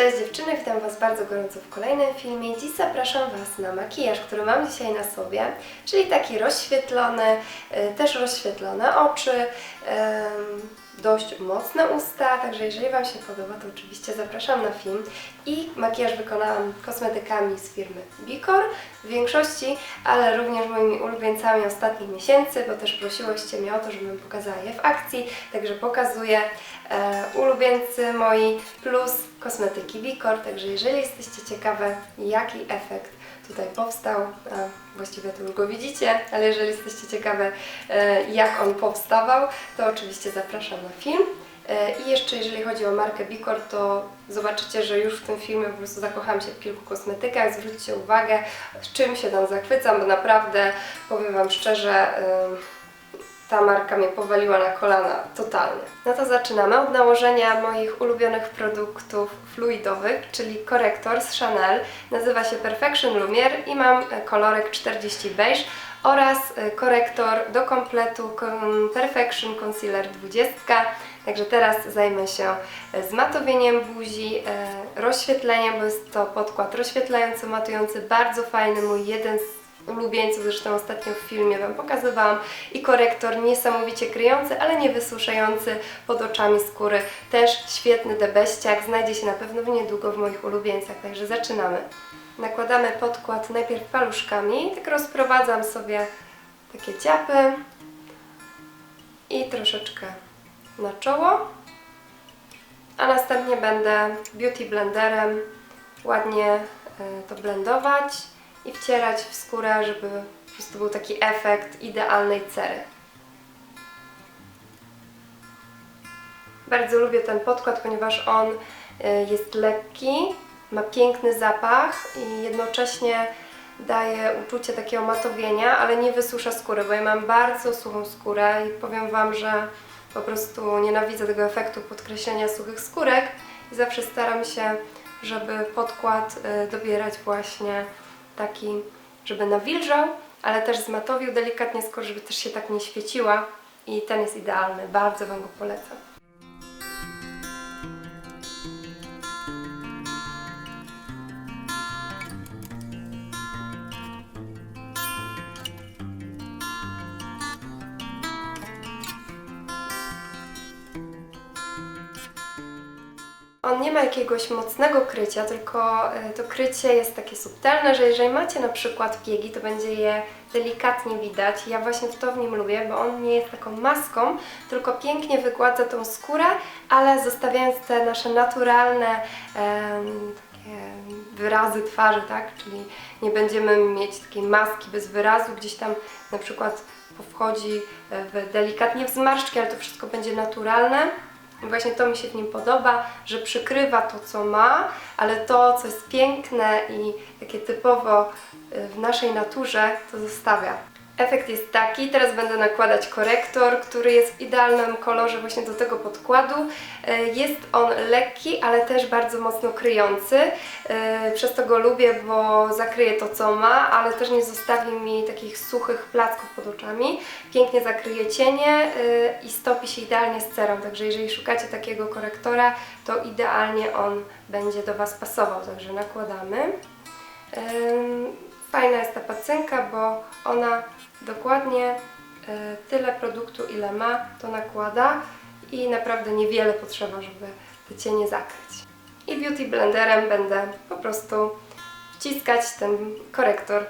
thèse dziewczyny, witam Was bardzo gorąco w kolejnym filmie. Dziś zapraszam Was na makijaż, który mam dzisiaj na sobie, czyli taki rozświetlony, y, też rozświetlone oczy, dość mocne usta, także jeżeli Wam się podoba, to oczywiście zapraszam na film. I makijaż wykonałam kosmetykami z firmy Bicor w większości, ale również moimi ulubieńcami ostatnich miesięcy, bo też prosiłyście mnie o to, żebym pokazała je w akcji, także pokazuję e, ulubieńcy moi plus kosmetyki Bicor, także jeżeli jesteście ciekawe jaki efekt tutaj powstał, właściwie to już go widzicie, ale jeżeli jesteście ciekawe e, jak on powstawał, to oczywiście zapraszam na film. E, I jeszcze jeżeli chodzi o markę Bicor, to zobaczycie, że już w tym filmie po prostu zakochałam się w kilku kosmetykach. Zwróćcie uwagę, z czym się tam zachwycam, bo naprawdę powiem Wam szczerze, ym, ta marka mnie powaliła na kolana totalnie. No to zaczynamy od nałożenia moich ulubionych produktów fluidowych, czyli korektor z Chanel. Nazywa się Perfection Lumiere i mam e, kolorek 40 beige oraz e, korektor do kompletu Perfection Concealer 20. Także teraz zajmę się e, zmatowieniem buzi, e, rozświetleniem, bo jest to podkład rozświetlający, matujący, bardzo fajny, mój jeden z ulubieńców, zresztą ostatnio w filmie Wam pokazywałam i korektor niesamowicie kryjący, ale nie wysuszający pod oczami skóry. Też świetny debeściak, znajdzie się na pewno niedługo w moich ulubieńcach, także zaczynamy. Nakładamy podkład najpierw paluszkami, tak rozprowadzam sobie takie ciapy i troszeczkę na czoło, a następnie będę beauty blenderem ładnie e, to blendować i wcierać w skórę, żeby po prostu był taki efekt idealnej cery. Bardzo lubię ten podkład, ponieważ on y, jest lekki, ma piękny zapach i jednocześnie daje uczucie takiego matowienia, ale nie wysusza skóry, bo ja mam bardzo suchą skórę i powiem Wam, że po prostu nienawidzę tego efektu podkreślenia suchych skórek i zawsze staram się, żeby podkład y, dobierać właśnie taki, żeby nawilżał, ale też zmatowił delikatnie skórę, żeby też się tak nie świeciła i ten jest idealny, bardzo Wam go polecam. On nie ma jakiegoś mocnego krycia, tylko e, to krycie jest takie subtelne, że jeżeli macie na przykład piegi, to będzie je delikatnie widać. Ja właśnie to w nim lubię, bo on nie jest taką maską, tylko pięknie wygładza tą skórę, ale zostawiając te nasze naturalne wyrazy twarzy, tak? Czyli nie będziemy mieć takiej maski bez wyrazu, gdzieś tam na przykład wchodzi w delikatnie w zmarszczki, ale to wszystko będzie naturalne. I Właśnie to mi się w nim podoba, że przykrywa to, co ma, ale to, co jest piękne i takie typowo y, w naszej naturze, to zostawia. Efekt jest taki, teraz będę nakładać korektor, który jest w idealnym kolorze właśnie do tego podkładu. Y, Jest on lekki, ale też bardzo mocno kryjący. Y, Przez to go lubię, bo zakryje to, co ma, ale też nie zostawi mi takich suchych placków pod oczami. Pięknie zakryje cienie y, i stopi się idealnie z cerą, także jeżeli szukacie takiego korektora, to idealnie on będzie do Was pasował, także nakładamy. Fajna jest ta pacynka, bo ona dokładnie y, tyle produktu, ile ma, to nakłada i naprawdę niewiele potrzeba, żeby te cienie zakryć. I beauty blenderem będę po prostu wciskać ten korektor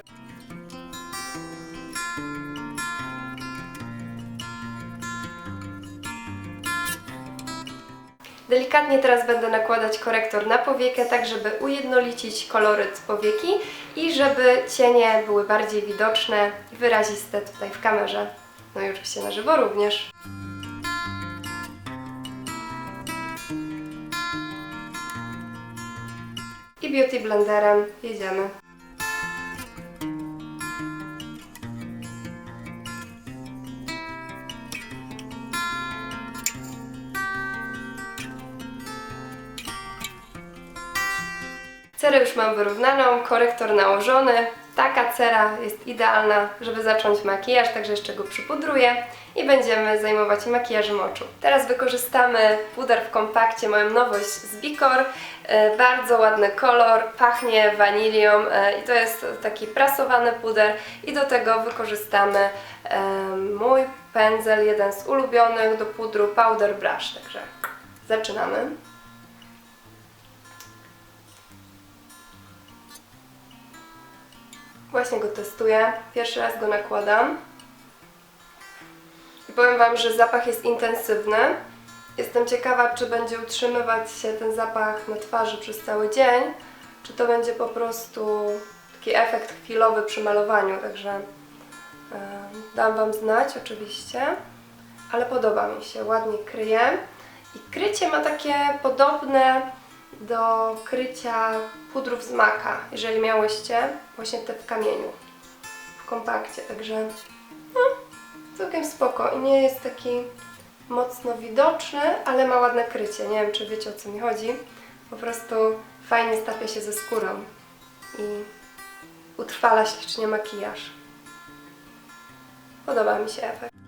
Delikatnie teraz będę nakładać korektor na powiekę, tak żeby ujednolicić koloryt powieki i żeby cienie były bardziej widoczne i wyraziste tutaj w kamerze. No i oczywiście na żywo również. I beauty blenderem jedziemy. Cerę już mam wyrównaną, korektor nałożony, taka cera jest idealna, żeby zacząć makijaż, także jeszcze go przypudruję i będziemy zajmować się makijażem oczu. Teraz wykorzystamy puder w kompakcie, moją nowość z Bicor. E, Bardzo ładny kolor, pachnie wanilią e, i to jest taki prasowany puder i do tego wykorzystamy e, mój pędzel, jeden z ulubionych do pudru Powder Brush, także zaczynamy. Właśnie go testuję. Pierwszy raz go nakładam. I powiem Wam, że zapach jest intensywny. Jestem ciekawa, czy będzie utrzymywać się ten zapach na twarzy przez cały dzień, czy to będzie po prostu taki efekt chwilowy przy malowaniu. Także e, dam Wam znać oczywiście, ale podoba mi się, ładnie kryje. I krycie ma takie podobne do krycia pudrów z maka, jeżeli miałyście właśnie te w kamieniu, w kompakcie, także no, całkiem spoko i nie jest taki mocno widoczny, ale ma ładne krycie, nie wiem czy wiecie o co mi chodzi, po prostu fajnie stapia się ze skórą i utrwala ślicznie makijaż. Podoba mi się efekt.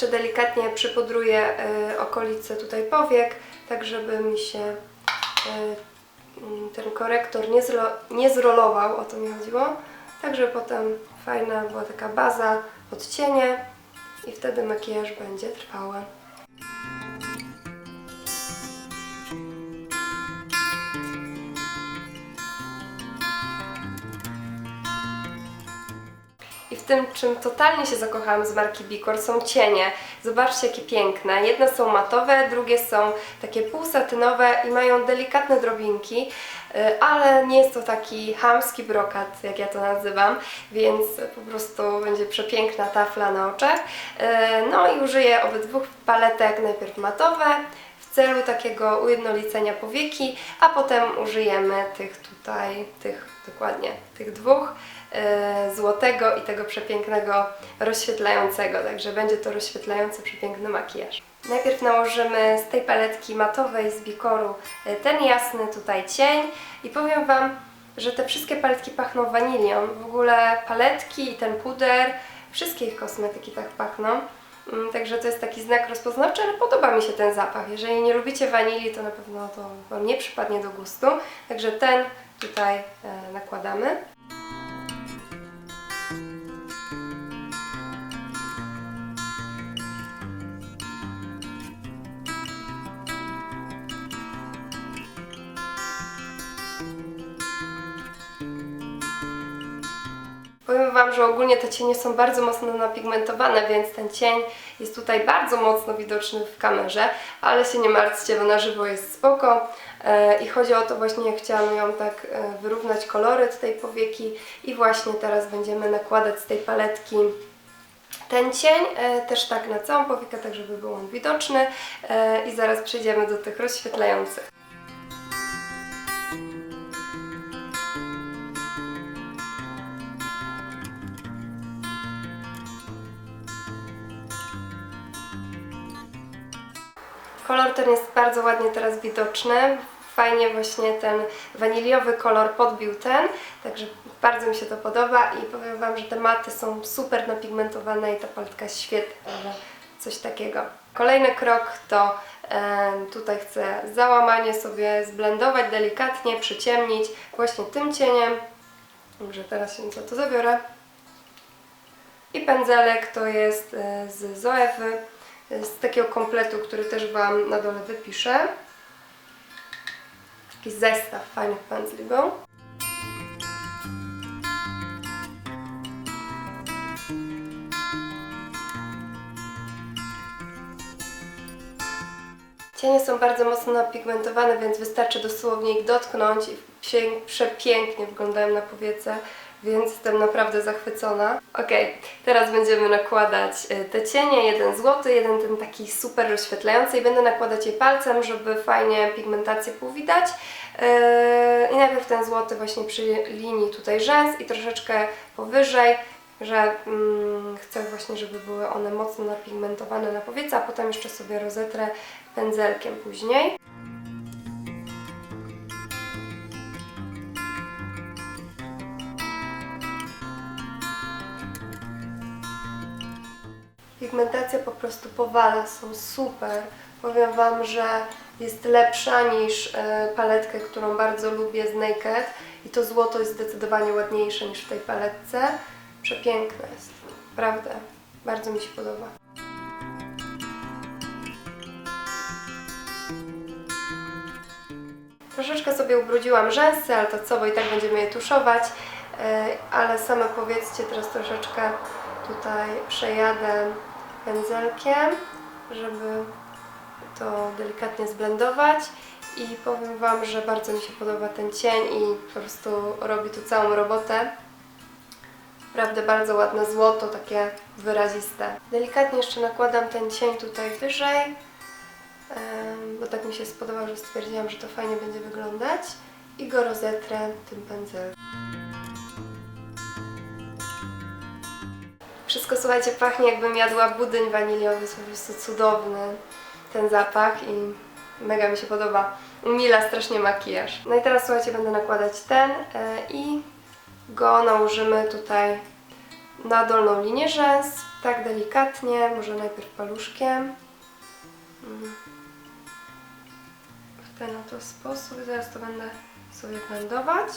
Jeszcze delikatnie przypudruję y, okolice tutaj powiek, tak żeby mi się y, ten korektor nie, zro, nie zrolował, o to mi chodziło. Tak, żeby potem fajna była taka baza, odcienie i wtedy makijaż będzie trwały. Tym, czym totalnie się zakochałam z marki Bicor są cienie. Zobaczcie, jakie piękne. Jedne są matowe, drugie są takie półsatynowe i mają delikatne drobinki, y, ale nie jest to taki chamski brokat, jak ja to nazywam, więc po prostu będzie przepiękna tafla na oczach. Y, No i użyję obydwu paletek, najpierw matowe, w celu takiego ujednolicenia powieki, a potem użyjemy tych tutaj, tych dokładnie, tych dwóch, e, złotego i tego przepięknego rozświetlającego, także będzie to rozświetlający, przepiękny makijaż. Najpierw nałożymy z tej paletki matowej z Bicoru e, ten jasny tutaj cień i powiem Wam, że te wszystkie paletki pachną wanilią, w ogóle paletki i ten puder, wszystkie ich kosmetyki tak pachną. Mm, Także to jest taki znak rozpoznawczy, ale podoba mi się ten zapach. Jeżeli nie lubicie wanilii, to na pewno to Wam nie przypadnie do gustu. Także ten tutaj e, nakładamy. Powiem Wam, że ogólnie te cienie są bardzo mocno napigmentowane, więc ten cień jest tutaj bardzo mocno widoczny w kamerze, ale się nie martwcie, bo na żywo jest spoko. E, I chodzi o to właśnie, jak chciałam ją tak e, wyrównać koloryt tej powieki i właśnie teraz będziemy nakładać z tej paletki ten cień, e, też tak na całą powiekę, tak żeby był on widoczny i zaraz przejdziemy do tych rozświetlających. Kolor ten jest bardzo ładnie teraz widoczny. Fajnie właśnie ten waniliowy kolor podbił ten, także bardzo mi się to podoba i powiem Wam, że te maty są super napigmentowane i ta paletka świetna, coś takiego. Kolejny krok to e, tutaj chcę załamanie sobie zblendować delikatnie, przyciemnić właśnie tym cieniem. Dobrze, teraz się za to zabiorę. I pędzelek to jest e, z Zoewy, e, z takiego kompletu, który też Wam na dole wypiszę. Taki zestaw fajnych pędzli był. Cienie są bardzo mocno napigmentowane, więc wystarczy dosłownie ich dotknąć i pię- przepięknie wyglądają na powiece. Więc jestem naprawdę zachwycona. Ok, teraz będziemy nakładać e, te cienie, jeden złoty, jeden ten taki super rozświetlający i będę nakładać je palcem, żeby fajnie pigmentację powidać. Yy, I najpierw ten złoty właśnie przy linii tutaj rzęs i troszeczkę powyżej, że mm, chcę właśnie, żeby były one mocno napigmentowane na powiece, a potem jeszcze sobie rozetrę pędzelkiem później. Pigmentacja po prostu powala, są super. Powiem Wam, że jest lepsza niż e, paletkę, którą bardzo lubię z Naked i to złoto jest zdecydowanie ładniejsze niż w tej paletce. Przepiękne jest, naprawdę. Bardzo mi się podoba. Troszeczkę sobie ubrudziłam rzęsy, ale to co, bo i tak będziemy je tuszować. E, Ale same powiedzcie, teraz troszeczkę tutaj przejadę pędzelkiem, żeby to delikatnie zblendować i powiem Wam, że bardzo mi się podoba ten cień i po prostu robi tu całą robotę. Naprawdę bardzo ładne złoto, takie wyraziste. Delikatnie jeszcze nakładam ten cień tutaj wyżej, bo tak mi się spodobał, że stwierdziłam, że to fajnie będzie wyglądać i go rozetrę tym pędzelem. Wszystko, słuchajcie, pachnie jakbym jadła budyń waniliowy, jest po prostu cudowny ten zapach i mega mi się podoba. Mila strasznie makijaż. No i teraz, słuchajcie, będę nakładać ten e, i go nałożymy tutaj na dolną linię rzęs, tak delikatnie, może najpierw paluszkiem. Mm. W ten oto sposób. Zaraz to będę sobie blendować.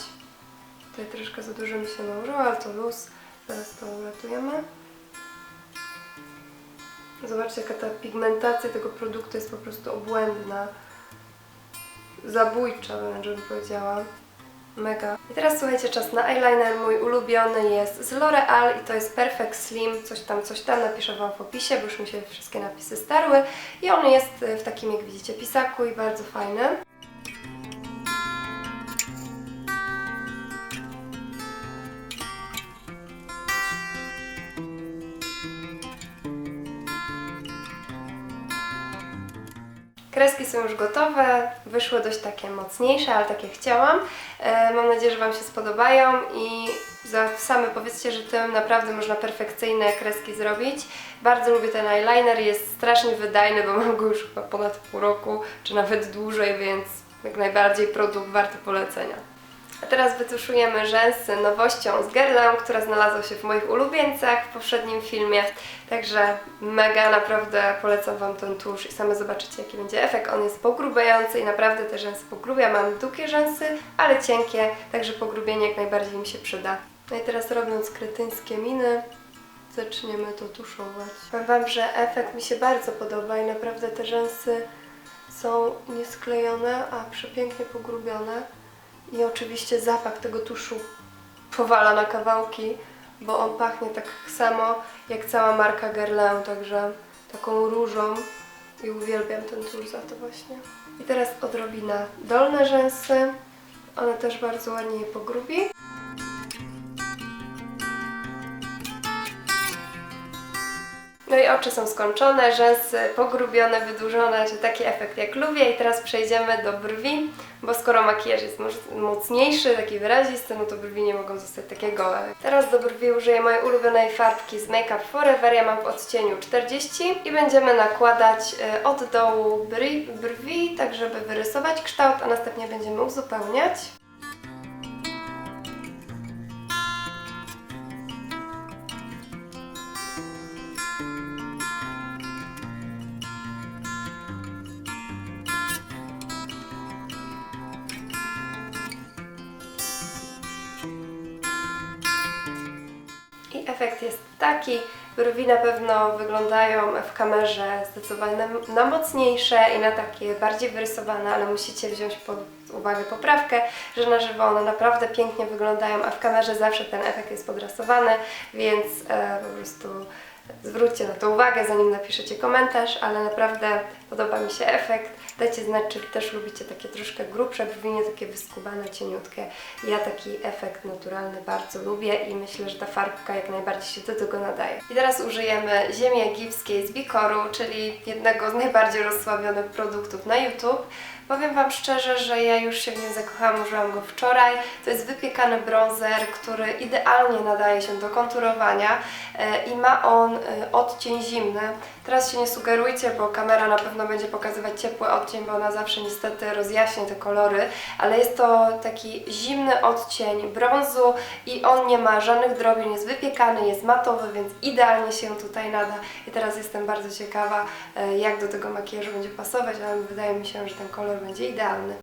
Tutaj troszkę za dużo mi się nałożyło, ale to luz. Zaraz to uratujemy. Zobaczcie, jaka ta pigmentacja tego produktu jest po prostu obłędna. Zabójcza wręcz bym powiedziała. Mega. I teraz słuchajcie, czas na eyeliner. Mój ulubiony jest z L'Oreal i to jest Perfect Slim. Coś tam, coś tam napiszę Wam w opisie, bo już mi się wszystkie napisy starły. I on jest w takim, jak widzicie, pisaku i bardzo fajny. Kreski są już gotowe, wyszły dość takie mocniejsze, ale takie chciałam. E, mam nadzieję, że Wam się spodobają i za same powiedzcie, że tym naprawdę można perfekcyjne kreski zrobić. Bardzo lubię ten eyeliner, jest strasznie wydajny, bo mam go już chyba ponad pół roku, czy nawet dłużej, więc jak najbardziej produkt warty polecenia. A teraz wytuszujemy rzęsy nowością z Guerlain, która znalazła się w moich ulubieńcach w poprzednim filmie. Także mega, naprawdę polecam Wam ten tusz i same zobaczycie jaki będzie efekt. On jest pogrubiający i naprawdę te rzęsy pogrubia. Mam długie rzęsy, ale cienkie, także pogrubienie jak najbardziej mi się przyda. No i teraz robiąc kretyńskie miny, zaczniemy to tuszować. Powiem Wam, że efekt mi się bardzo podoba i naprawdę te rzęsy są niesklejone, a przepięknie pogrubione. I oczywiście zapach tego tuszu powala na kawałki, bo on pachnie tak samo jak cała marka Guerlain, także taką różą i uwielbiam ten tusz za to właśnie. I teraz odrobina dolne rzęsy, one też bardzo ładnie je pogrubi. No i oczy są skończone, rzęsy pogrubione, wydłużone, że taki efekt jak lubię. I teraz przejdziemy do brwi, bo skoro makijaż jest moc- mocniejszy, taki wyrazisty, no to brwi nie mogą zostać takie gołe. Teraz do brwi użyję mojej ulubionej farbki z Make Up Forever, ja mam w odcieniu 40 i będziemy nakładać e, od dołu brwi, brwi, tak żeby wyrysować kształt, a następnie będziemy uzupełniać. Efekt jest taki. Brwi na pewno wyglądają w kamerze zdecydowanie na- na mocniejsze i na takie bardziej wyrysowane, ale musicie wziąć pod uwagę poprawkę, że na żywo one naprawdę pięknie wyglądają, a w kamerze zawsze ten efekt jest podrasowany, więc e, po prostu Zwróćcie na to uwagę, zanim napiszecie komentarz, ale naprawdę podoba mi się efekt. Dajcie znać, czy też lubicie takie troszkę grubsze brwi, nie takie wyskubane, cieniutkie. Ja taki efekt naturalny bardzo lubię i myślę, że ta farbka jak najbardziej się do tego nadaje. I teraz użyjemy ziemi egipskiej z Bikoru, czyli jednego z najbardziej rozsławionych produktów na YouTube. Powiem Wam szczerze, że ja już się w nim zakochałam, użyłam go wczoraj. To jest wypiekany bronzer, który idealnie nadaje się do konturowania e, i ma on e, odcień zimny. Teraz się nie sugerujcie, bo kamera na pewno będzie pokazywać ciepły odcień, bo ona zawsze niestety rozjaśnia te kolory, ale jest to taki zimny odcień brązu i on nie ma żadnych drobin, jest wypiekany, jest matowy, więc idealnie się tutaj nada. I teraz jestem bardzo ciekawa, e, jak do tego makijażu będzie pasować, ale wydaje mi się, że ten kolor będzie idealny.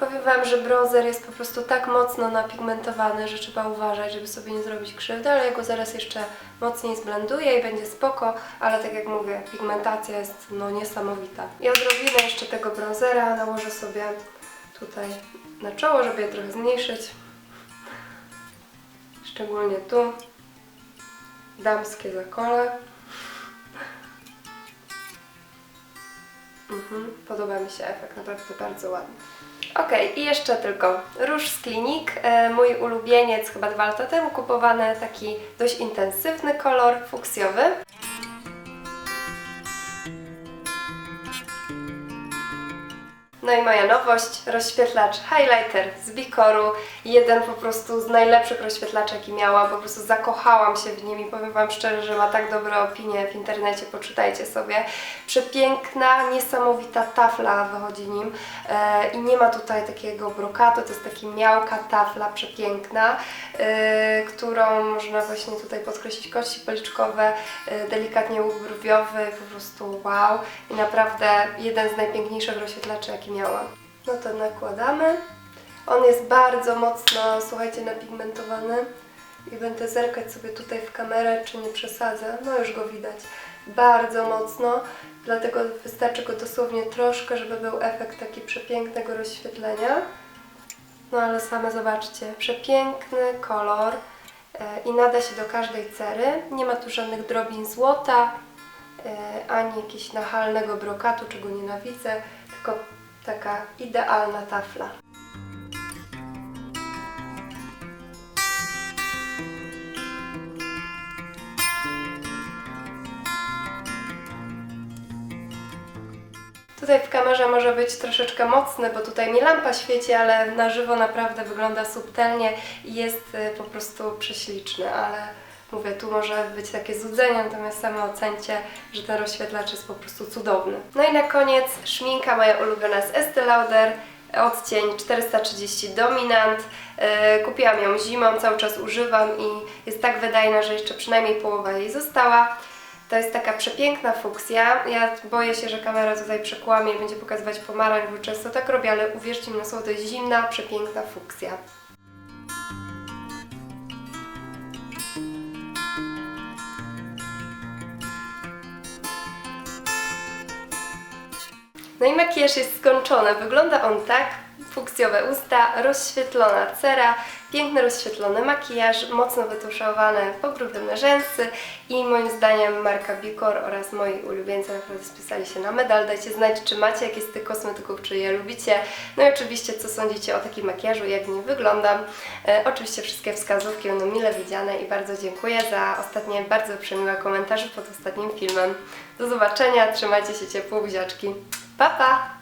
Powiem Wam, że bronzer jest po prostu tak mocno napigmentowany, że trzeba uważać, żeby sobie nie zrobić krzywdy, ale ja go zaraz jeszcze mocniej zblenduję i będzie spoko, ale tak jak mówię, pigmentacja jest no niesamowita. I odrobinę jeszcze tego bronzera nałożę sobie tutaj na czoło, żeby je trochę zmniejszyć. Szczególnie tu. Damskie zakole. Mhm, podoba mi się efekt, naprawdę bardzo ładny. Ok, i jeszcze tylko róż z klinik, e, mój ulubieniec chyba dwa lata temu kupowany, taki dość intensywny kolor fuksjowy. No i moja nowość, rozświetlacz highlighter z Bikoru. Jeden po prostu z najlepszych rozświetlaczy, jaki miałam. Po prostu zakochałam się w nim i powiem Wam szczerze, że ma tak dobre opinie w internecie, poczytajcie sobie. Przepiękna, niesamowita tafla wychodzi nim e, i nie ma tutaj takiego brokatu, to jest taki miałka tafla przepiękna, e, którą można właśnie tutaj podkreślić kości policzkowe, e, delikatnie łuk brwiowy, po prostu wow. I naprawdę jeden z najpiękniejszych rozświetlaczy, jaki miałam. No to nakładamy. On jest bardzo mocno, słuchajcie, napigmentowany. I będę zerkać sobie tutaj w kamerę, czy nie przesadzę. No już go widać. Bardzo mocno, dlatego wystarczy go dosłownie troszkę, żeby był efekt taki przepięknego rozświetlenia. No ale same zobaczcie, przepiękny kolor e, i nada się do każdej cery. Nie ma tu żadnych drobin złota, e, ani jakiegoś nachalnego brokatu, czego nienawidzę, tylko taka idealna tafla. Tutaj w kamerze może być troszeczkę mocny, bo tutaj mi lampa świeci, ale na żywo naprawdę wygląda subtelnie i jest y, po prostu prześliczny, ale mówię, tu może być takie złudzenie, natomiast same ocencie, że ten rozświetlacz jest po prostu cudowny. No i na koniec szminka moja ulubiona z Estee Lauder, odcień 430 Dominant. Yy, Kupiłam ją zimą, cały czas używam i jest tak wydajna, że jeszcze przynajmniej połowa jej została. To jest taka przepiękna fuksja. Ja boję się, że kamera tutaj przekłamie i będzie pokazywać pomarańcz, bo często tak robię, ale uwierzcie mi na słowo, to jest zimna, przepiękna fuksja. No i makijaż jest skończony. Wygląda on tak. Fuksjowe usta, rozświetlona cera, piękny rozświetlony makijaż, mocno wytuszowane pogrubione rzęsy i moim zdaniem marka Bicor oraz moi ulubieńcy naprawdę spisali się na medal. Dajcie znać, czy macie jakieś z tych kosmetyków, czy je lubicie. No i oczywiście, co sądzicie o takim makijażu, jak w nim wyglądam. E, oczywiście wszystkie wskazówki będą mile widziane i bardzo dziękuję za ostatnie bardzo przemiłe komentarze pod ostatnim filmem. Do zobaczenia, trzymajcie się ciepło, buziaczki. Pa, pa!